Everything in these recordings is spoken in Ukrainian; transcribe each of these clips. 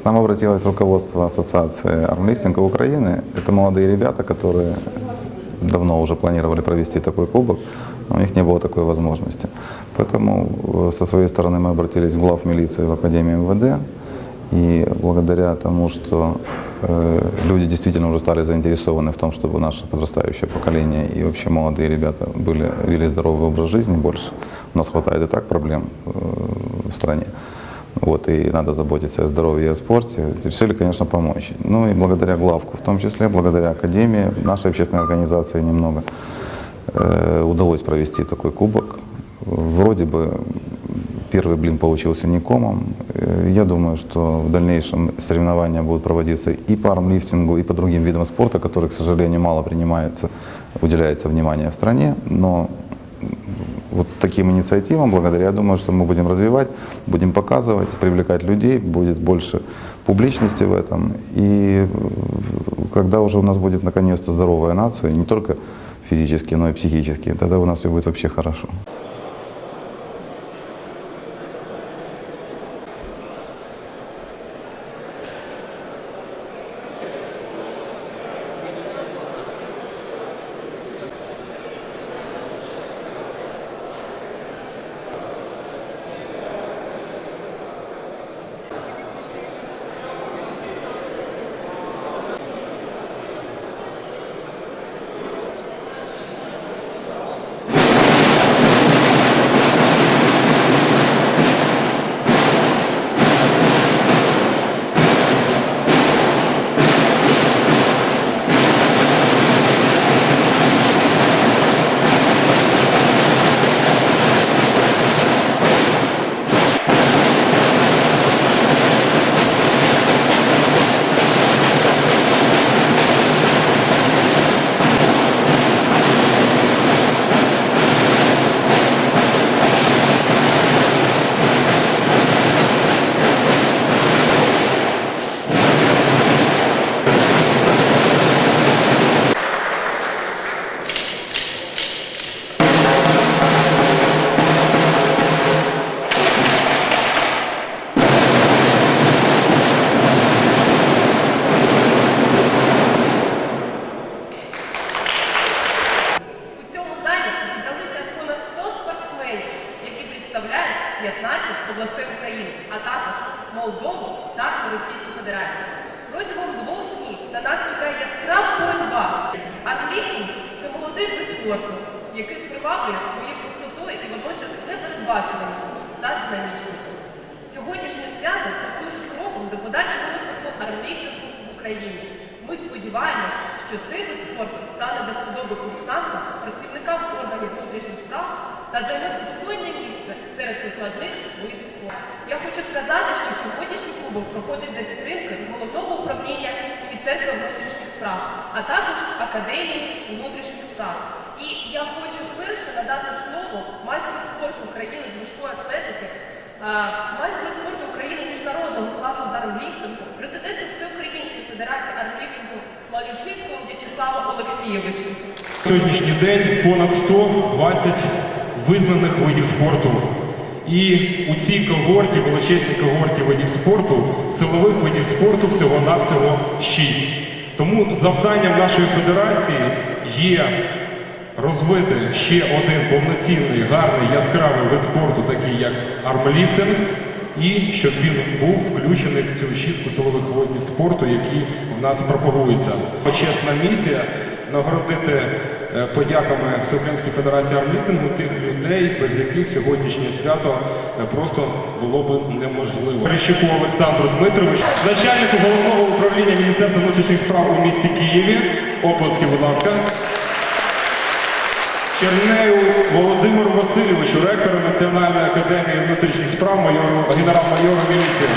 К нам обратилось руководство Ассоциации армлифтинга Украины. Это молодые ребята, которые давно уже планировали провести такой кубок, но у них не было такой возможности. Поэтому э, со своей стороны мы обратились в глав милиции в Академию МВД. И благодаря тому, что э, люди действительно уже стали заинтересованы в том, чтобы наше подрастающее поколение и вообще молодые ребята были, вели здоровый образ жизни больше. У нас хватает и так проблем э, в стране. Вот, и надо заботиться о здоровье и о спорте. Решили, конечно, помочь. Ну и благодаря главку, в том числе, благодаря Академии, нашей общественной организации немного, э, удалось провести такой кубок. Вроде бы первый блин получился не комом. Э, Я думаю, что в дальнейшем соревнования будут проводиться и по армлифтингу, и по другим видам спорта, которые, к сожалению, мало принимается, уделяется внимание в стране. Но вот таким инициативам, благодаря, я думаю, что мы будем развивать, будем показывать, привлекать людей, будет больше публичности в этом. И э, когда уже у нас будет наконец-то здоровая нация, не только физически, но и психически, тогда у нас все будет вообще хорошо. Непередбачуваністю та динамічністю. Сьогоднішнє свято послужить кроком до подальшого розвитку армліфтингу в Україні. Ми сподіваємось, що цей вид спорту стане до вподоби курсантам, працівникам органів внутрішніх справ та займе достойне місце серед прикладних видів спорту. Я хочу сказати, що сьогоднішній кубок проходить за підтримки головного управління Міністерства внутрішніх справ, а також Академії внутрішніх справ. І я хочу а, майстру спорту України міжнародного класу з армліфтингу, президенту Всеукраїнської федерації армліфтингу Малюшицького В'ячеславу Олексійовичу. Сьогоднішній день понад 120 визнаних видів спорту. І у цій когорті, величезній когорті видів спорту, силових видів спорту всього-навсього 6. Тому завданням нашої федерації є розвити ще один повноцінний, гарний, яскравий вид спорту, такий як армліфтинг, і щоб він був включений в цю шістку силових видів спорту, які в нас пропагуються. Почесна місія нагородити е, подяками Всеукраїнської федерації армліфтингу тих людей, без яких сьогоднішнє свято е, просто було б неможливо. Рищуку Олександру Дмитровичу, начальнику головного управління Міністерства внутрішніх справ у місті Києві. Оплески, будь ласка. Чернею Володимиру Васильовичу, ректору Національної академії внутрішніх справ, майору, генерал-майору міліції.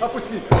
Кілограмів посідає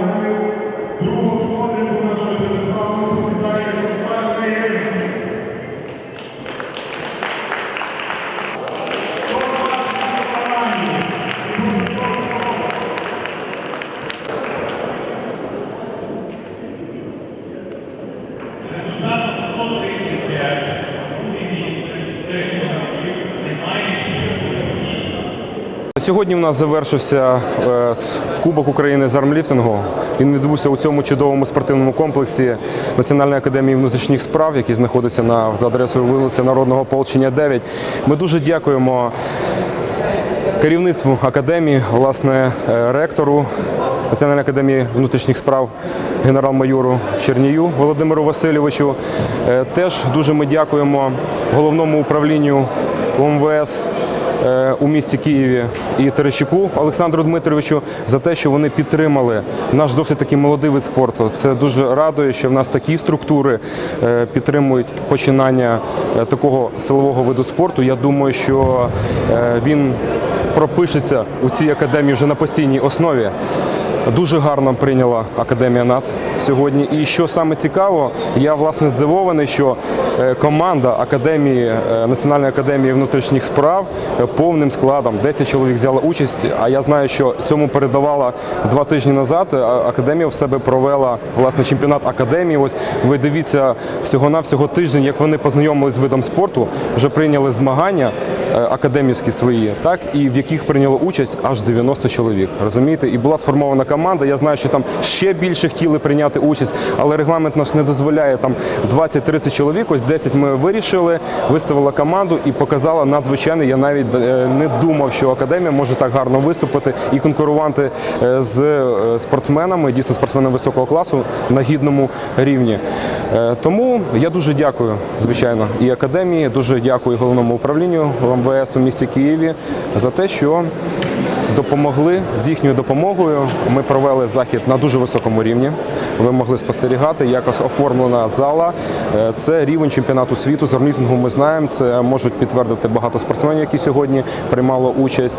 Сьогодні в нас завершився е, Кубок України з армліфтингу. Він відбувся у цьому чудовому спортивному комплексі Національної академії внутрішніх справ, який знаходиться на за адресою вулиці Народного Ополчення 9. Ми дуже дякуємо керівництву академії, власне, е, ректору Національної академії внутрішніх справ генерал-майору Чернію Володимиру Васильовичу. Е, Теж дуже ми дякуємо головному управлінню УМВС е, у місті Києві і Терещуку Олександру Дмитровичу за те, що вони підтримали наш досить такий молодий вид спорту. Це дуже радує, що в нас такі структури е, підтримують починання е, такого силового виду спорту. Я думаю, що е, він пропишеться у цій академії вже на постійній основі. Дуже гарно прийняла академія нас сьогодні. І що саме цікаво, я власне здивований, що е, команда академії е, Національної академії внутрішніх справ е, повним складом 10 чоловік взяла участь. А я знаю, що цьому передавала два тижні назад. Академія в себе провела власне чемпіонат академії. Ось ви дивіться всього на всього тиждень, як вони познайомились з видом спорту, вже прийняли змагання академівські свої, так і в яких прийняло участь аж 90 чоловік. Розумієте, і була сформована команда. Я знаю, що там ще більше хотіли прийняти участь, але регламент наш не дозволяє там 20-30 чоловік. Ось 10 ми вирішили, виставила команду і показала надзвичайно. Я навіть е, не думав, що академія може так гарно виступити і конкурувати е, з е, спортсменами, дійсно спортсменами високого класу на гідному рівні. Е, Тому я дуже дякую, звичайно, і академії, дуже дякую головному управлінню МВС у місті Києві за те, що допомогли з їхньою допомогою. Ми провели захід на дуже високому рівні. Ви могли спостерігати, як оформлена зала. Е, Це рівень чемпіонату світу з орліфтингу. Ми знаємо. Це можуть підтвердити багато спортсменів, які сьогодні приймали участь.